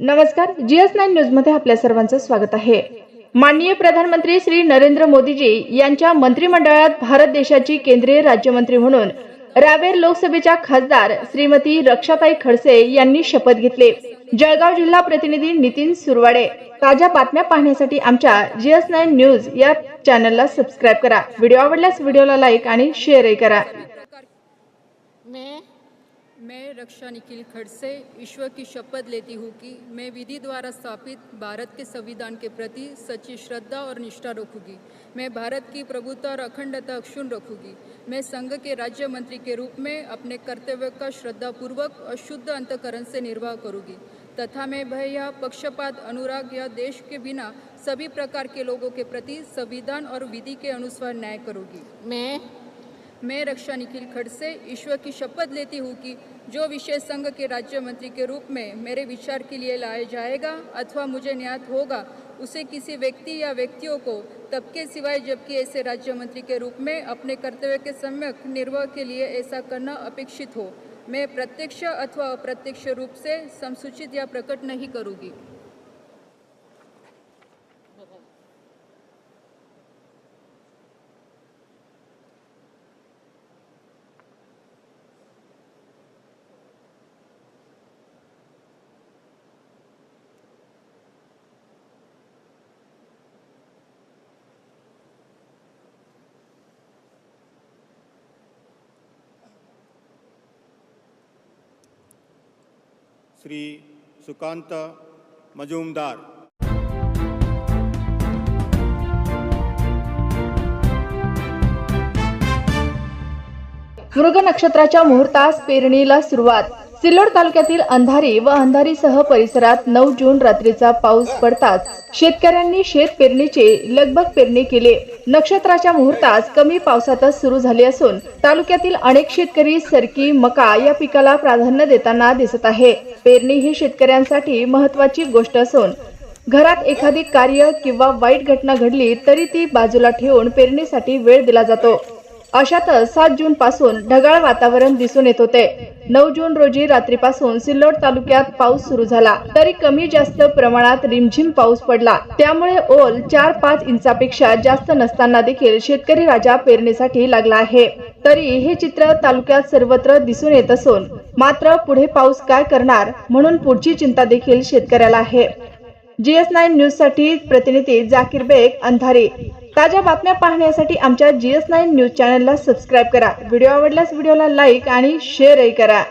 नमस्कार GS nine न्यूजमध्ये आपल्या सर्वांचं स्वागत आहे. माननीय प्रधानमंत्री श्री नरेंद्र मोदीजी यांच्या मंत्रिमंडळात भारत देशाची केंद्रीय राज्यमंत्री म्हणून रावेर लोकसभेच्या खासदार श्रीमती रक्षाताई खडसे यांनी शपथ घेतली. जळगाव जिल्हा प्रतिनिधी नितीन सुरवाडे ताज्या बातम्या पाहण्यासाठी आमच्या जीएस नाईन न्यूज या चॅनलला सबस्क्राईब करा. व्हिडिओ आवडल्यास व्हिडिओला लाईक आणि शेअरही करा. मैं रक्षा निखिल खड़से ईश्वर की शपथ लेती हूँ कि मैं विधि द्वारा स्थापित भारत के संविधान के प्रति सच्ची श्रद्धा और निष्ठा रखूँगी। मैं भारत की प्रभुता और अखंडता अक्षुण्ण रखूँगी। मैं संघ के राज्य मंत्री के रूप में अपने कर्तव्य का श्रद्धापूर्वक और शुद्ध अंतकरण से निर्वाह करूँगी। तथा मैं भय या पक्षपात, अनुराग या देश के बिना सभी प्रकार के लोगों के प्रति संविधान और विधि के अनुसार न्याय करूँगी। मैं मैं रक्षा निखिल खड़से ईश्वर की शपथ लेती हूँ कि जो विषय संघ के राज्य मंत्री के रूप में मेरे विचार के लिए लाया जाएगा अथवा मुझे न्याय होगा, उसे किसी व्यक्ति या व्यक्तियों को तब के सिवाय जबकि ऐसे राज्य मंत्री के रूप में अपने कर्तव्य के सम्यक निर्वाह के लिए ऐसा करना अपेक्षित हो। मैं प्रत्यक्ष अथवा अप्रत्यक्ष रूप से संसूचित या प्रकट नहीं करूँगी। श्री सुकांत मजुमदार। मृग नक्षत्राच्या मुहूर्तास पेरणीला सुरुवात. सिल्लोड तालुक्यातील अंधारी व अंधारीसह परिसरात नऊ जून रात्रीचा पाऊस पडताच शेतकऱ्यांनी शेत पेरणीचे लगबग पेरणी केले. नक्षत्राच्या मुहूर्तास कमी पावसातच सुरू झाली असून तालुक्यातील अनेक शेतकरी सरकी मका या पिकाला प्राधान्य देताना दिसत आहे. पेरणी ही शेतकऱ्यांसाठी महत्वाची गोष्ट असून घरात एखादी कार्य किंवा वाईट घटना घडली तरी ती बाजूला ठेवून पेरणीसाठी वेळ दिला जातो. अशातच सात जून पासून ढगाळ वातावरण दिसून येत होते. नऊ जून रोजी रात्रीपासून सिल्लोड तालुक्यात पाऊस सुरू झाला. तरी कमी जास्त प्रमाणात रिमझिम पाऊस पडला. त्यामुळे ओल चार पाच इंचापेक्षा जास्त नसताना देखील शेतकरी राजा पेरणीसाठी लागला आहे. तरी हे चित्र तालुक्यात सर्वत्र दिसून येत असून मात्र पुढे पाऊस काय करणार म्हणून पुढची चिंता देखील शेतकऱ्याला आहे. जीएस नाईन न्यूजसाठी प्रतिनिधी जाकीर बेग अंधारी. ताज्या बातम्या पाहण्यासाठी आमच्या जी एस नाईन न्यूज चॅनलला सबस्क्राईब करा. व्हिडिओ आवडल्यास व्हिडिओला लाईक आणि शेअरही करा.